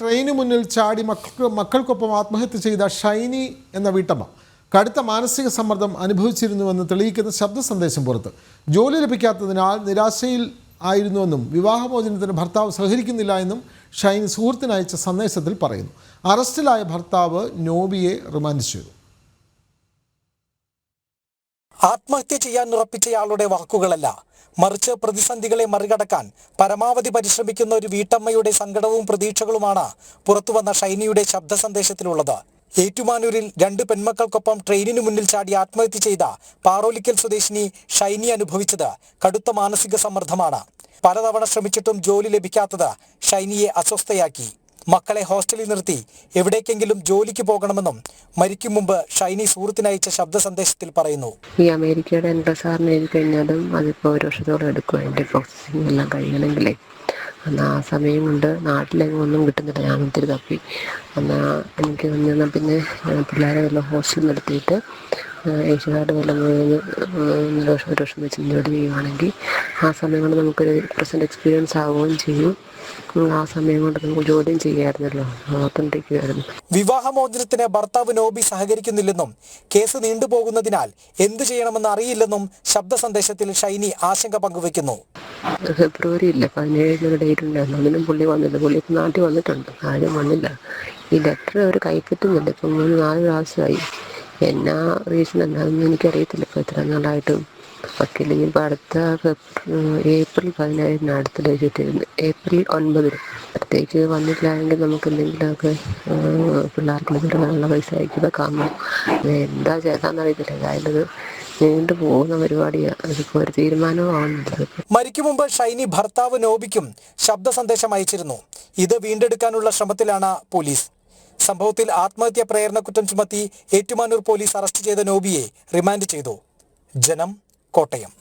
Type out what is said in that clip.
Train മുന്നിൽ ചാടി മക്കൾക്ക് മക്കൾക്കൊപ്പം ആത്മഹത്യ ചെയ്ത ഷൈനി എന്ന വീട്ടമ്മ. കടുത്ത മാനസിക സമ്മർദ്ദം അനുഭവിച്ചിരുന്നുവെന്ന് തെളിയിക്കുന്ന ശബ്ദ സന്ദേശം പുറത്ത്. ജോലി ലഭിക്കാത്തതിനാൽ നിരാശയിൽ ആയിരുന്നുവെന്നും വിവാഹമോചനത്തിന് ഭർത്താവ് സഹകരിക്കുന്നില്ല എന്നും ഷൈനി സുഹൃത്തിനയച്ച സന്ദേശത്തിൽ പറയുന്നു. അറസ്റ്റിലായ ഭർത്താവ് നോബിയെ റിമാൻഡ് ചെയ്തു. ആത്മഹത്യ ചെയ്യാൻ ഉറപ്പിച്ചയാളുടെ വാക്കുകളല്ല. മറിച്ച് പ്രതിസന്ധികളെ മറികടക്കാൻ പരമാവധി പരിശ്രമിക്കുന്ന ഒരു വീട്ടമ്മയുടെ സങ്കടവും പ്രതീക്ഷകളുമാണ് പുറത്തുവന്ന ഷൈനിയുടെ ശബ്ദ സന്ദേശത്തിലുള്ളത് ഏറ്റുമാനൂരിൽ രണ്ട് പെൺമക്കൾക്കൊപ്പം ട്രെയിനിനു മുന്നിൽ ചാടി ആത്മഹത്യ ചെയ്ത പാറോലിക്കൽ സ്വദേശിനി ഷൈനി അനുഭവിച്ചത് കടുത്ത മാനസിക സമ്മർദ്ദമാണ്. പലതവണ ശ്രമിച്ചിട്ടും ജോലി ലഭിക്കാത്തത് ഷൈനിയെ അസ്വസ്ഥയാക്കി. മക്കളെ ഹോസ്റ്റലിൽ നിർത്തി എവിടേക്കെങ്കിലും ജോലിക്ക് പോകണമെന്നും മരിക്കും മുമ്പ് ഷൈനി സുഹൃത്തിനയച്ച ശബ്ദ സന്ദേശത്തിൽ പറയുന്നു. ഈ അമേരിക്കയുടെ എൻട്രസാറിന് എഴുതി കഴിഞ്ഞാലും അതിപ്പോ ഒരു വർഷത്തോളം എടുക്കും അതിന്റെ പ്രോസസ്സിംഗ് എല്ലാം കഴിയണമെങ്കിലേ. അന്ന് ആ സമയം കൊണ്ട് നാട്ടിലെങ്ങും ഒന്നും കിട്ടുന്നില്ല. ഞാൻ ഒത്തിരി തപ്പി. അന്ന് എനിക്ക് പിന്നെ ഏഹ് പിള്ളേരെ വല്ല ഹോസ്റ്റലിൽ നിർത്തിയിട്ട് ഏഷ്യക്കാട് വല്ല മൂന്ന് ഒരു വർഷം ഒരു വർഷം വെച്ച് ജോലി ചെയ്യുകയാണെങ്കിൽ ആ സമയം കൊണ്ട് നമുക്കൊരു പ്രസന്റ് എക്സ്പീരിയൻസ് ആവുകയും ചെയ്യും. ആ സമയം കൊണ്ട് നമുക്ക് ജോലിയും ചെയ്യാമായിരുന്നല്ലോ. ഓർത്തുകൊണ്ടിരിക്കുമായിരുന്നു വിവാഹമോചനത്തിന് ഭർത്താവ് നോബി സഹകരിക്കുന്നില്ലെന്നും കേസ് നീണ്ടുപോകുന്നതിനാൽ എന്തു ചെയ്യണമെന്ന് അറിയില്ലെന്നും ശബ്ദ സന്ദേശത്തിൽ ഷൈനി ആശങ്ക പങ്കുവെക്കുന്നു ഫെബ്രുവരി ഇല്ല പതിനേഴിനൊരു ഡേറ്റ് ഉണ്ടായിരുന്നു. അതിനും പുള്ളി വന്നില്ല. പുള്ളി ഇപ്പം നാട്ടിൽ വന്നിട്ടുണ്ട്. ആരും വന്നില്ല. ഈ ലെറ്റർ അവർ കൈപ്പറ്റുന്നില്ല ഇപ്പം മൂന്ന് നാല് പ്രാവശ്യമായി. എന്നാ റീസൺ എന്താണെന്ന് എനിക്കറിയത്തില്ല. ഇപ്പോൾ ഇത്ര നാളായിട്ടും വക്കീൽ ഇനിയിപ്പോൾ അടുത്ത ഫെബ്രു ഏപ്രിൽ പതിനേഴിന് അടുത്ത ഡേറ്റ് ഇട്ടിരുന്നു ഏപ്രിൽ ഒൻപതിന്. അടുത്തേക്ക് വന്നിട്ടില്ലായെങ്കിൽ നമുക്ക് എന്തെങ്കിലുമൊക്കെ പിള്ളേർക്ക് കൊടുക്കാനുള്ള പൈസ അയക്കുക കാണും എന്താ ചെയ്താന്ന് അറിയത്തില്ല. അതായത് മരിക്കും മുമ്പ് ഷൈനി ഭർത്താവ് നോബിക്കും ശബ്ദ സന്ദേശം അയച്ചിരുന്നു. ഇത് വീണ്ടെടുക്കാനുള്ള ശ്രമത്തിലാണ് പോലീസ്. സംഭവത്തിൽ ആത്മഹത്യാ പ്രേരണ കുറ്റം ചുമത്തി ഏറ്റുമാനൂർ പോലീസ് അറസ്റ്റ് ചെയ്ത നോബിയെ റിമാൻഡ് ചെയ്തു. ജനം കോട്ടയം.